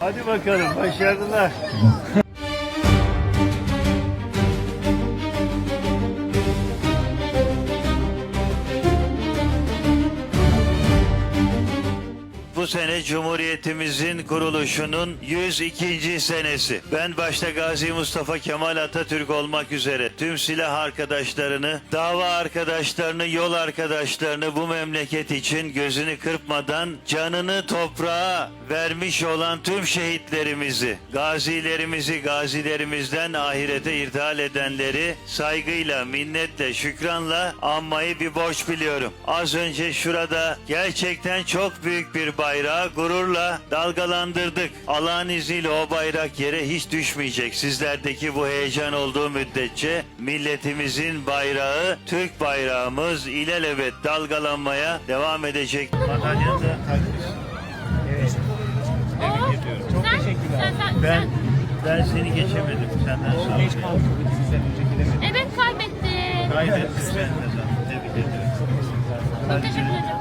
Hadi bakalım başarılar. Bu sene Cumhuriyetimizin kuruluşunun 102. senesi. Ben başta Gazi Mustafa Kemal Atatürk olmak üzere tüm silah arkadaşlarını, dava arkadaşlarını, yol arkadaşlarını bu memleket için gözünü kırpmadan canını toprağa vermiş olan tüm şehitlerimizi, gazilerimizi, gazilerimizden ahirete irtihal edenleri saygıyla, minnetle, şükranla anmayı bir borç biliyorum. Az önce şurada gerçekten çok büyük bir bayrağı gururla dalgalandırdık. Allah'ın izniyle o bayrak yere hiç düşmeyecek. Sizlerdeki bu heyecan olduğu müddetçe milletimizin bayrağı, Türk bayrağımız ilelebet dalgalanmaya devam edecek. Madalyanı da takmış. Çok teşekkürler. Sen, sen, Ben ben seni geçemedim senden sonra. Geç sene Evet kaybettin. Kaybettim çok teşekkür ederim.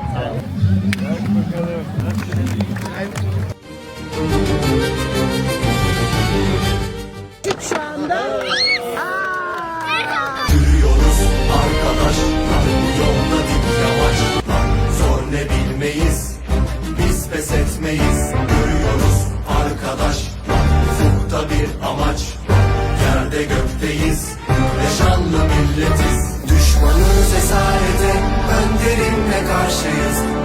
Şu yavaş zor ne bilmeyiz biz pes Görüyoruz arkadaşlar. Ufukta bir amaç. Yerde gökteyiz. ashes